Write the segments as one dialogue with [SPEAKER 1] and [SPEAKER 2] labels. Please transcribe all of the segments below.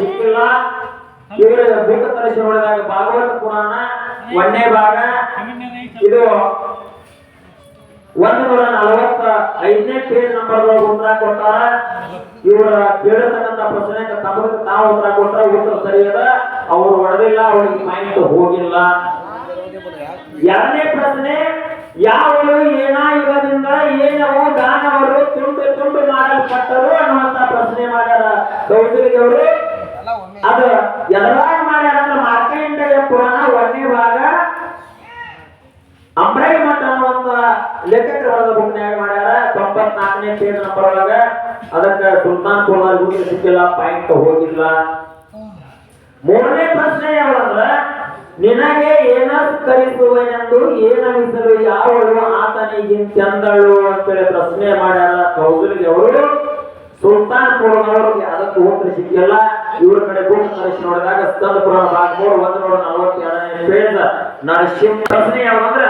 [SPEAKER 1] ಸಿಕ್ಕಿಲ್ಲ. ಇವರ ಭೂತ ತರಿಸಿ ನೋಡಿದಾಗ ಭಾಗವತ ಪುರಾಣ, ಒಂದನೇ ಭಾಗ. ಇದು ಒಂದು ನೂರ ನಲವತ್ತ ಐದನೇ ಪೇಜ್ ನಂಬರ್ ಉತ್ತರ ಕೊಟ್ಟಾರ. ಇವರ ಕೇಳತಕ್ಕಂತ ಪ್ರಶ್ನೆಗೆ ತಮಗೆ ತಾವು ಉತ್ತರ ಕೊಟ್ಟ ಉತ್ತರ ಸರಿಯದ ಅವರು ಹೊಡೆದಿಲ್ಲ, ಅವ್ರಿಗೆ ಪಾಯಿಂಟ್ ಹೋಗಿಲ್ಲ. ಎರಡನೇ ಪ್ರಶ್ನೆ ಯಾವಳು ಏನಾಯುಗದಿಂದ ಏನವು ದಾನವರು ತುಂಡು ತುಂಡು ಮಾಡಲ್ಪಟ್ಟರು? ಅವರು ಅದು ಎದರಾಗ ಮಾಡ್ಯಾರ ಮಾರ್ಕಂಡೇಯ ಪುರಾಣ ಒಂದನೇ ಭಾಗ. ಅಂಬ್ರೈ ಮಠ ಅನ್ನುವಂತ ಲೇಖಕರು ಬರೆದ ಬುಕ್ನ್ಯಾಗ ಮಾಡ್ಯಾರ. ತೊಂಬತ್ನಾಲ್ಕನೇ ಪೇಜ್ ನಂಬರ್ ಒಳಗ. ಅದಕ್ಕೆ ಸುಲ್ತಾನ್ ಕೋಲಾರ್ ಗುಡಿ ಸಿಕ್ಕಿಲ್ಲ ಪಾಯಿಂಟ್ ಹೋಗಿಲ್ಲ. ಮೂರನೇ ಪ್ರಶ್ನೆ ಯಾವಂದ್ರ ನಿನಗೆ ಏನಸ್ಕರಿಸುವೆನೆಂದು ಏನನಿಸಲು ಯಾವಳು ಆತನಿಗಿಂತೆಂದಳು ಅಂತೇಳಿ ಪ್ರಶ್ನೆ ಮಾಡ್ಯಾರ ಕೌದಲ್ಗೆ ಅವರು. ಸುಲ್ತಾನ್ ಪುರದವ್ರಿಗೆ ಅದಕ್ಕೆ ಉತ್ತರ ಸಿಕ್ಕಿಲ್ಲ. ಇವ್ರ ಕಡೆ ಭೂಮಿ ನೋಡಿದಾಗ ಸ್ಕಂದ ಪುರಾಣ ಭಾಗ ಮೂರು, ಒಂದು ನೂರ ನಲವತ್ತೆರಡನೇ ಪೇಜ್ ನರಸಿಂಹ ಪ್ರಶ್ನೆ ಯಾವಂದ್ರ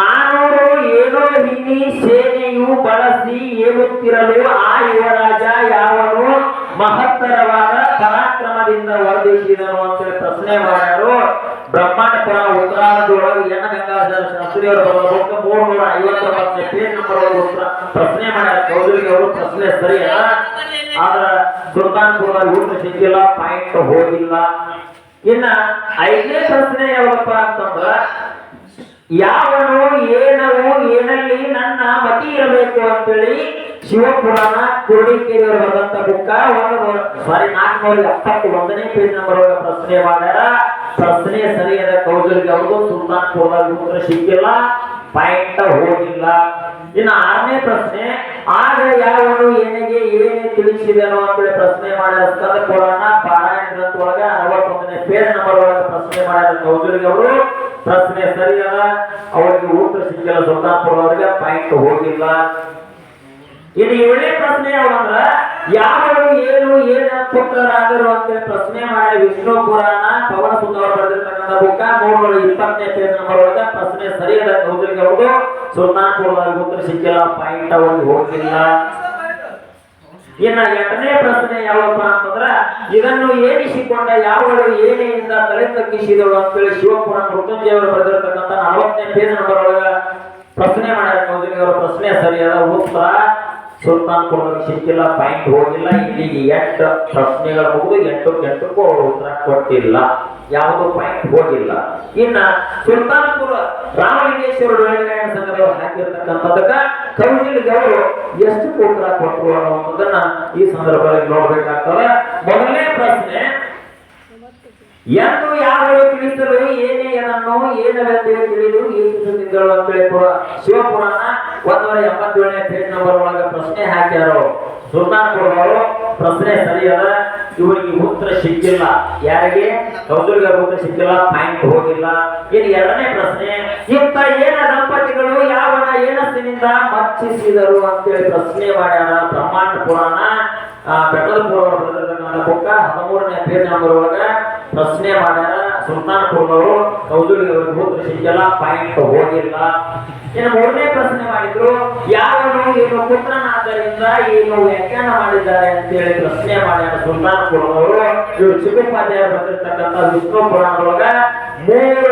[SPEAKER 1] ನಾನೂರು ಏನೋ ಹಿನಿ ಸೇನೆಯು ಬಳಸಿ ಏಳುತ್ತಿರಲು ಆ ಯುವರಾಜ ಯಾವನು ಮಹತ್ತರವಾದ ಪರಾಕ್ರಮದಿಂದ ವರ್ಧಿಸಿದನು ಅಂತ ಪ್ರಶ್ನೆ ಮಾಡಿದರು ಬ್ರಹ್ಮಾಂಡ ಪುರ ಎಣ್ಣ ಗಂಗಾಧರ ಶಾಸ್ತ್ರಿಯವರು ಬರೆದ ಮೂರು ನೂರ ಐವತ್ತೊಂಬತ್ತನೇ ಪೇಜ್ ನಂಬರ್ ಒಳಗೆ ಉತ್ತರ ಪ್ರಶ್ನೆ ಮಾಡ್ಯಾರ. ಕೌದಲಿಗೆ ಅವರು ಪ್ರಶ್ನೆ ಸರಿಯಲ್ಲ ಆದ್ರ ಸುಲ್ತಾನ್ಪುರ ಊಟ ಸಿಕ್ಕಿಲ್ಲ ಪಾಯಿಂಟ್ ಹೋಗಿಲ್ಲ. ಇನ್ನ ಐದನೇ ಪ್ರಶ್ನೆ ಯಾವಪ್ಪ ಅಂತಂದ್ರ, ಯಾವನು ಏನವು ಏನಲ್ಲಿ ನನ್ನ ಮತಿ ಇರಬೇಕು ಅಂತೇಳಿ ಶಿವಪುರಾಣ ಕುರುಡಿಕೇರಿಯವರು ಬರೆದಂತ ಬುಕ್ಕ ಒಂದು ಸಾರಿ ನಾಲ್ಕುನೂರ ಎಪ್ಪತ್ತು ಒಂದನೇ ಪೇಜ್ ನಂಬರ್ ಪ್ರಶ್ನೆ ಮಾಡ್ಯಾರ. ಪ್ರಶ್ನೆ ಸರಿಯಾದ ಕೌಜಲ್ಗೆ ಅವ್ರಿಗೂ ಸುಲ್ತಾನ್ಪುರದಲ್ಲಿ ಉತ್ತರ ಸಿಕ್ಕಿಲ್ಲ ಪಾಯಿಂಟ್ ಹೋಗಿಲ್ಲ. ಇನ್ನು ಆರನೇ ಪ್ರಶ್ನೆ, ಆಗ ಯಾರು ಏನಿಗೆ ಏನೇ ತಿಳಿಸಿದನು ಅಂತೇಳಿ ಪ್ರಶ್ನೆ ಮಾಡಿದ ಸ್ಕಂದ ಪುರಾಣ ಪಾರಾಯಣ ಒಳಗ ಅರವತ್ತೊಂದನೇ ಪೇಜ್ ನಂಬರ್ ಒಳಗೆ ಪ್ರಶ್ನೆ ಮಾಡಿದ ಕೌಜಲ್ಗೆ ಅವರು, ಪ್ರಶ್ನೆ ಸರಿಯಲ್ಲ ಅವರಿಗೆ ಉತ್ತರ ಸಿಕ್ಕಿಲ್ಲ ಸುಲ್ತಾನ್ಪುರದವರಿಗೆ ಪಾಯಿಂಟ್ ಹೋಗಿಲ್ಲ. ಇದು ಏಳನೇ ಪ್ರಶ್ನೆ ಯಾವಂದ್ರ ಯಾರು ಏನು ಏನ ಪುತ್ರರಾದರು ಅಂತ ಪ್ರಶ್ನೆ ಮಾಡಿ ವಿಷ್ಣು ಪುರಾಣ, ಪವನ ಸುಂದರ ಬರೆದಿರ್ತಕ್ಕಂಥ ಬುಕ್ಕ, ಮೂರ್ನೂರ ಇಪ್ಪತ್ತನೇ ಪೇಜ್ ನಂಬರ್ ಒಳಗ ಪ್ರಶ್ನೆ ಸರಿಯಾದ ಹೋಗಲಿಕ್ಕೆ ಹೌದು ಸುಲ್ತಾನ್ಪುರದವ್ರಿಗೆ ಉತ್ತರ ಸಿಕ್ಕಿಲ್ಲ ಪಾಯಿಂಟ್ ಒಂದು ಹೋಗಿಲ್ಲ ಇನ್ನ ಎರಡನೇ ಪ್ರಶ್ನೆ ಯಾವಪ್ಪ ಅಂತಂದ್ರ, ಇದನ್ನು ಏನಿಸಿಕೊಂಡ ಯಾವಳು ಏನೆಯಿಂದ ತಲೆ ತಗ್ಗಿಸಿದಳು ಅಂತೇಳಿ ಶಿವಪುರಾಣ ಮೃತ್ಯುಂಜಯವರು ಬರೆದಿರ್ತಕ್ಕಂಥ ನಲವತ್ತನೇ ಪೇಜ್ ನಂಬರ್ ಒಳಗ ಪ್ರಶ್ನೆ ಅವರ ಪ್ರಶ್ನೆ ಸರಿಯಾದ ಉತ್ತರ. ಸುಲ್ತಾನ್ ಕೊಡೋದಕ್ಕೆ ಸಿಕ್ಕಿಲ್ಲ ಪಾಯಿಂಟ್ ಹೋಗಿಲ್ಲ, ಇಲ್ಲಿಗೆ ಎಂಟು ಪ್ರಶ್ನೆಗಳ ಮುಗಿದು ಎಂಟು ಎಂಟಕ್ಕೂ ಅವರು ಉತ್ತರ ಕೊಟ್ಟಿಲ್ಲ. ಯಾವುದು ಪಾಯಿಂಟ್ ಹೋಗಿಲ್ಲ. ಇನ್ನ ಸುಲ್ತಾನ್ಪುರ ರಾಮಲಿಂಗೇಶ್ವರ ಬೆಳಗಾವಿ ಸಂಘದವರು ಹಾಕಿರ್ತಕ್ಕಂಥದಕ್ಕ ಕೌಶಲ್ಯದವರು ಎಷ್ಟು ಉತ್ತರ ಕೊಟ್ಟರು ಅನ್ನುವಂಥದ್ದನ್ನ ಈ ಸಂದರ್ಭದಲ್ಲಿ ನೋಡ್ಬೇಕಾಗ್ತದೆ. ಮೊದಲನೇ ಪ್ರಶ್ನೆ ಎಂದು ಯಾರು ತಿಳಿಸಲು ಏನೇ ಏನನ್ನು ಏನವೆಂದರೆ ತಿಳಿದು ಯೋಚಿಸುತ್ತಿದ್ದಳು ಅಂತೇಳಿ ಕೂಡ ಶಿವಪುರಾಣ ಒಂದೂರ ಎಂಬತ್ತೇಳನೇ ಪೇಜ್ ನಂಬರ್ ಒಳಗೆ ಪ್ರಶ್ನೆ ಹಾಕ್ಯಾರು. ಸುಲ್ತಾನ್ಪುರವರು ಪ್ರಶ್ನೆ ಸರಿಯಾದ ಇವರಿಗೆ ಉತ್ತರ ಸಿಕ್ಕಿಲ್ಲ. ಯಾರಿಗೆ? ಕೌದುರ್ಗ ಉತ್ತರ ಸಿಕ್ಕಿಲ್ಲ ಪಾಯಿಂಟ್ ಹೋಗಿಲ್ಲ. ಇದು ಎರಡನೇ ಪ್ರಶ್ನೆ ಇಂತ ಏನ ದಂಪತಿಗಳು ಯಾವನ ಏನಸ್ಸಿನಿಂದ ಮರ್ಚಿಸಿದರು ಅಂತೇಳಿ ಪ್ರಶ್ನೆ ಮಾಡ್ಯಾರ. ಬ್ರಹ್ಮಾಂಡ ಪುರಾಣ ಬೆಟ್ಟದ ಪುರಾಣ ಬುಕ್ಕ ಹದಿಮೂರನೇ ಪೇಜ್ ನಂಬರ್ ಒಳಗ ಪ್ರಶ್ನೆ ಮಾಡ್ಯಾರ. ಸುಲ್ತಾನ್ಪುರದವರು ಕೌದಲ್ಗೆ ಉತ್ತರ ಸಿಕ್ಕಿಲ್ಲ, ಪಾಯಿಂಟ್ ಹೋಗಿಲ್ಲ. ಇನ್ನು ಮೂರನೇ ಪ್ರಶ್ನೆ ಮಾಡಿದ್ರು ಯಾರು ಏನು ಪುತ್ರನಾದ್ದರಿಂದ ಏನು ವ್ಯಾಖ್ಯಾನ ಮಾಡಿದ್ದಾರೆ ಅಂತೇಳಿ ಪ್ರಶ್ನೆ ಮಾಡ್ಯಾರ ಸುಲ್ತಾನ್ಪುರದವರು ಇವರು ಚಿಕ್ಕುಪಾಧ್ಯಾಯ ಬಂದಿರತಕ್ಕಂಥ ವಿಷ್ಣು ಪುರಾಣದೊಳಗ ಮೂರು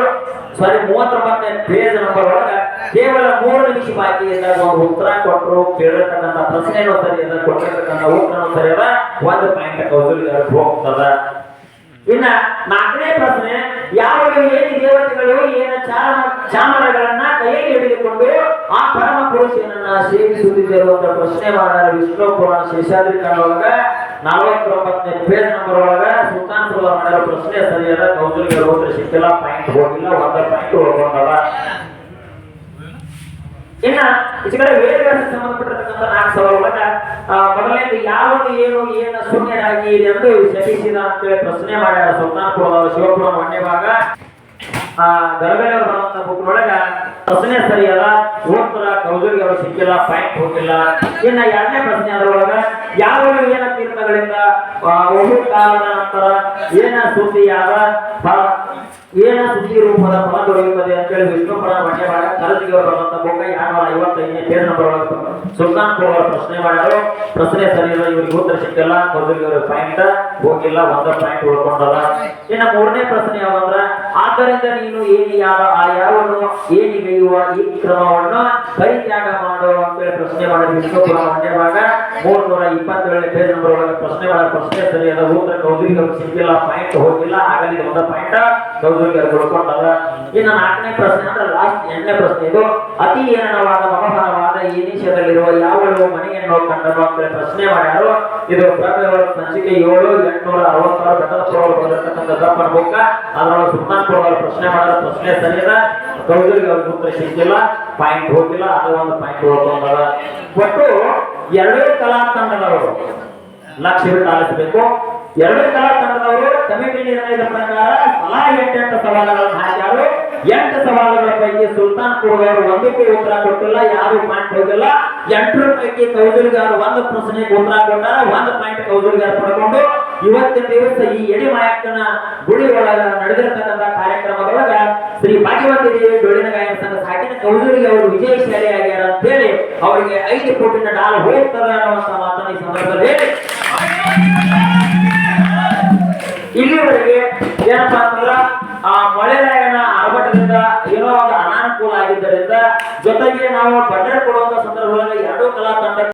[SPEAKER 1] ಸಾರಿ ಮೂವತ್ತೊಂಬತ್ತನೇ ಪೇಜ್ ನಂಬರ್ ಒಳಗ ಕೇವಲ ಮೂರು ನಿಮಿಷ ಬಾಕಿ ಇದ್ದಾಗ ಒಂದು ಉತ್ತರ ಕೊಟ್ಟರು ಕೇಳಿರ್ತಕ್ಕಂಥ ಪ್ರಶ್ನೆ ಸರಿ ಅದ, ಕೊಟ್ಟಿರ್ತಕ್ಕಂಥ ಉತ್ತರನೂ ಸರಿ ಅದ, ಒಂದು ಪಾಯಿಂಟ್ ಕೌಶಲ್ಯ ಹೋಗ್ತದ. ಇನ್ನ ನಾಲ್ಕನೇ ಪ್ರಶ್ನೆ ಯಾವ ಏನು ದೇವತೆಗಳು ಏನ ಚಾಮ, ಚಾಮರಗಳನ್ನ ಕೈಯಲ್ಲಿ ಹಿಡಿದುಕೊಂಡು ಆ ಪರಮ ಪುರುಷನನ್ನ ಸೇವಿಸುತ್ತಿದ್ದರು ಅಂತ ಪ್ರಶ್ನೆ ಮಾಡಾರ ವಿಷ್ಣು ಪುರಾಣ ಶೇಷಾದ್ರಿ ಒಳಗ ನಲವತ್ತೊಂಬತ್ತನೇ ಪೇಜ್ ನಂಬರ್ ಒಳಗ. ಸುಲ್ತಾನ್ ಸುಲ್ಲ ಮಾಡಿರೋ ಪ್ರಶ್ನೆ ಸರಿಯಾದ ಕೌಶಲ್ಯ ಉತ್ತರ ಸಿಕ್ಕಿಲ್ಲ ಪಾಯಿಂಟ್ ಹೋಗಿಲ್ಲ ಒಂದ ಪಾಯಿಂಟ್ ಉಳ್ಕೊಂಡವ ಇನ್ನ ಈ ಕಡೆ ವೇದವ್ಯಾಸ ಸಂಬಂಧಪಟ್ಟಿರ್ತಕ್ಕಂಥ ನಾಲ್ಕು ಸವಾಲು. ಆ, ಮೊದಲನೇದು ಯಾವುದು ಏನು ಏನ ಶೂನ್ಯರಾಗಿ ಎಂದು ಶಪಿಸಿದ ಅಂತೇಳಿ ಪ್ರಶ್ನೆ ಮಾಡ್ಯಾರ ಸುಲ್ತಾನ್ಪುರದವರು ಶಿವಪುರ ಒಂದನೇ ಭಾಗ. ಅವರು ಬರುವಂತ ಒಳಗ ಪ್ರಶ್ನೆ ಸರಿಯಲ್ಲ ಉತ್ತರ ಕೌಜಲ್ಗೆ ಅವರು ಸಿಕ್ಕಿಲ್ಲ ಪಾಯಿಂಟ್ ಹೋಗಿಲ್ಲ. ಇನ್ನ ಎರಡನೇ ಪ್ರಶ್ನೆ ಅದರೊಳಗ ಯಾವ ಏನ ತೀರ್ಥಗಳಿಂದ ನಂತರ ಏನ ಸುದ್ದಿಯಾದ ಫಲ ಏನ ಸುದ್ದಿ ರೂಪದ ಫಲ ದೊರೆಯುತ್ತದೆ ಅಂತೇಳಿ ವಿಷ್ಣು ಪುರ ಮಂಡ್ಯವಾಡ ಕರಜಿಗೆ ಅವರು ಬರುವಂತ ಬುಕ್ ಎರಡ್ನೂರ ಐವತ್ತೈದನೇ ಪೇಜ್ ನಂಬರ್ ಒಳಗೆ ಸುಲ್ತಾನ್ ಪುರ ಅವರು ಪ್ರಶ್ನೆ ಸರಿ ಪ್ರಶ್ನೆ ಸರಿಯಿಲ್ಲ ಇವ್ರಿಗೆ ಉತ್ತರ ಸಿಕ್ಕಿಲ್ಲ ಕೌಜಲ್ಗೆ ಅವರು ಪಾಯಿಂಟ್ ಹೋಗಿಲ್ಲ, ಒಂದ ಪಾಯಿಂಟ್ ಉಳ್ಕೊಂಡಲ್ಲ. ಇನ್ನ ಮೂರನೇ ಪ್ರಶ್ನೆ ಯಾವಂದ್ರ ಆದ್ದರಿಂದ ನೀನು ಏನಿ ಯಾವ ಆ ಯಾವನ್ನು ಏನಿಗೆಯುವ ಈ ಕ್ರಮವನ್ನು ಪರಿತ್ಯಾಗ ಮಾಡು ಅಂತೇಳಿ ಪ್ರಶ್ನೆ ಮಾಡಿದ ವಿಷ್ಣುಪುರ ಮಂಡ್ಯವಾಗ ಮೂರ್ನೂರ ಇಪ್ಪತ್ತೇಳನೇ ಪೇಜ್ ನಂಬರ್ ಒಳಗೆ ಪ್ರಶ್ನೆ ಮಾಡಿದ ಪ್ರಶ್ನೆ ಸರಿಯಾದ ಕೌಜಲ್ಗೆ ಅವ್ರಿಗೆ ಸಿಕ್ಕಿಲ್ಲ ಪಾಯಿಂಟ್ ಹೋಗಿಲ್ಲ. ಆಗಲಿ ಒಂದ ಪಾಯಿಂಟ್ ಅವ್ರು ಉಳ್ಕೊಂಡಲ್ಲ ಇನ್ನು ನಾಲ್ಕನೇ ಪ್ರಶ್ನೆ ಅಂದ್ರೆ ಲಾಸ್ಟ್ ಎಂಟನೇ ಪ್ರಶ್ನೆ ಇದು. ಅತಿ ಏನವಾದ ಮಹಾನವಾದ ಈ ನಿಮಿಷದಲ್ಲಿರುವ ಯಾವ ಮನೆಯನ್ನು ಕಂಡರು ಅಂತೇಳಿ ಪ್ರಶ್ನೆ ಮಾಡ್ಯಾರು. ಇದು ಪ್ರಕರಣ ಸಂಚಿಕೆ ಏಳು, ಎಂಟುನೂರ ಅರವತ್ತಾರು ಘಟನಪುರ ಬರೆದಿರ್ತಕ್ಕಂಥ ದಪ್ಪನ ಬುಕ್ಕ ಅದರೊಳಗೆ ಅವರು ಪ್ರಶ್ನೆ ಮಾಡಿದ ಪ್ರಶ್ನೆ ಸರಿಯದ ಕೌದರಿಗೆ ಅವ್ರಿಗೆ ಉತ್ತರ ಸಿಕ್ಕಿಲ್ಲ ಪಾಯಿಂಟ್ ಹೋಗಿಲ್ಲ ಅದು ಒಂದು ಪಾಯಿಂಟ್ ಉಳ್ಕೊಂಡದ. ಒಟ್ಟು ಎರಡೇ ಕಲಾ ತಂಡದವರು ಲಕ್ಷ ಬಿಟ್ಟು ಆಲಿಸಬೇಕು ಎರಡೂ ಕಲಾ ತಂಡದವರು ಕಮಿಟಿ ನಿರ್ಣಯದ ಪ್ರಕಾರ ತಲಾ ಎಂಟೆಂಟು ಸವಾಲುಗಳನ್ನು ಹಾಕ್ಯಾರು. ಎಂಟು ಸವಾಲುಗಳ ಪೈಕಿ ಸುಲ್ತಾನ್ ಕುರ್ಗವರು ಒಂದಕ್ಕೂ ಉತ್ತರ ಕೊಟ್ಟಿಲ್ಲ. ಯಾರು ಪಾಯಿಂಟ್ ಹೋಗಿಲ್ಲ. ಎಂಟರ ಪೈಕಿ ಕೌಜಲ್ಗಾರ್ ಒಂದು ಪ್ರಶ್ನೆಗೆ ಉತ್ತರ ಕೊಟ್ಟಾರ. ಒಂದು ಪಾಯಿಂಟ್ ಕೌಜಲ್ಗಾರ್ ಪಡ್ಕೊಂಡು ಇವತ್ತಿನ ದಿವಸ ಈ ಎಡಿ ಮಾಯಕ್ಕನ ಒಳಗ ಕಾರ್ಯಕ್ರಮದೊಳಗ ಶ್ರೀ ಭಾಗ್ಯವತಿ ದೇವಿ ಡೊಳ್ಳಿನ ಗಾಯನ ಸಂಘ ಸಾಕಿನ ಅವರು ವಿಜಯಶಾಲಿ ಆಗ್ಯಾರ ಅಂತ ಹೇಳಿ ಅವರಿಗೆ ಐದು ಕೋಟಿನ ಡಾಲ್ ಹೋಗ್ತದೆ ಅನ್ನುವಂತ ಮಾತನ್ನು ಈ ಸಂದರ್ಭದಲ್ಲಿ ಇಲ್ಲಿವರೆಗೆ ಏನಪ್ಪಾ ಅಂತಂದ್ರ ಆ ಮಳೆರಾಯನ ಆರ್ಭಟದಿಂದ ಏನೋ ಒಂದು ಅನಾನುಕೂಲ ಆಗಿದ್ದರಿಂದ ಜೊತೆಗೆ ನಾವು ಬಂಡರ್ ಕೊಡುವಂತ ಸಂದರ್ಭದಲ್ಲಿ ಎರಡೂ ಕಲಾ ತಂಡ